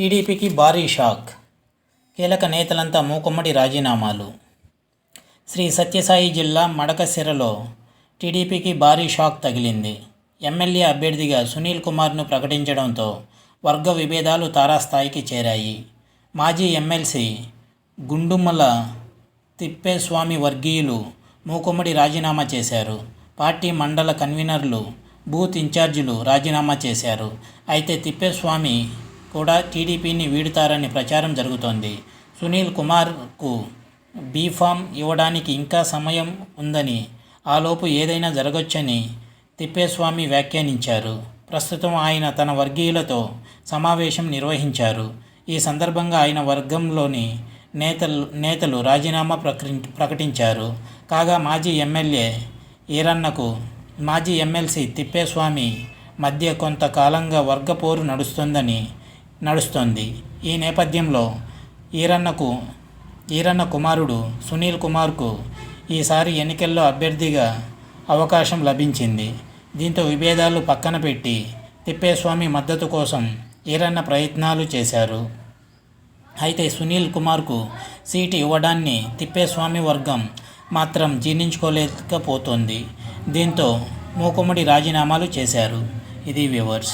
టీడీపీకి భారీ షాక్. కీలక నేతలంతా మూకుమ్మడి రాజీనామాలు. శ్రీ సత్యసాయి జిల్లా మడకసిరలో టీడీపీకి భారీ షాక్ తగిలింది. ఎమ్మెల్యే అభ్యర్థిగా సునీల్ కుమార్ను ప్రకటించడంతో వర్గ విభేదాలు తారాస్థాయికి చేరాయి. మాజీ ఎమ్మెల్సీ గుండుమల తిప్పేస్వామి వర్గీయులు మూకుమ్మడి రాజీనామా చేశారు. పార్టీ మండల కన్వీనర్లు బూత్ ఇన్ఛార్జీలు రాజీనామా చేశారు. అయితే తిప్పేస్వామి కూడా టీడీపీని వీడుతారని ప్రచారం జరుగుతోంది. సునీల్ కుమార్కు బీఫామ్ ఇవ్వడానికి ఇంకా సమయం ఉందని ఆలోపు ఏదైనా జరగొచ్చని తిప్పేస్వామి వ్యాఖ్యానించారు. ప్రస్తుతం ఆయన తన వర్గీయులతో సమావేశం నిర్వహించారు. ఈ సందర్భంగా ఆయన వర్గంలోని నేతలు నేతలు రాజీనామా ప్రకటి ప్రకటించారు. కాగా మాజీ ఎమ్మెల్యే ఈరన్నకు మాజీ ఎమ్మెల్సీ తిప్పేస్వామి మధ్య కొంతకాలంగా వర్గపోరు నడుస్తుందని నడుస్తోంది. ఈ నేపథ్యంలో ఈరన్నకు ఈరన్న కుమారుడు సునీల్ కుమార్కు ఈసారి ఎన్నికల్లో అభ్యర్థిగా అవకాశం లభించింది. దీంతో విభేదాలు పక్కన పెట్టి తిప్పేస్వామి మద్దతు కోసం ఈరన్న ప్రయత్నాలు చేశారు. అయితే సునీల్ కుమార్కు సీటు ఇవ్వడాన్ని తిప్పేస్వామి వర్గం మాత్రం జీర్ణించుకోలేకపోతోంది. దీంతో మూకుమ్మడి రాజీనామాలు చేశారు. ఇది వ్యూవర్స్.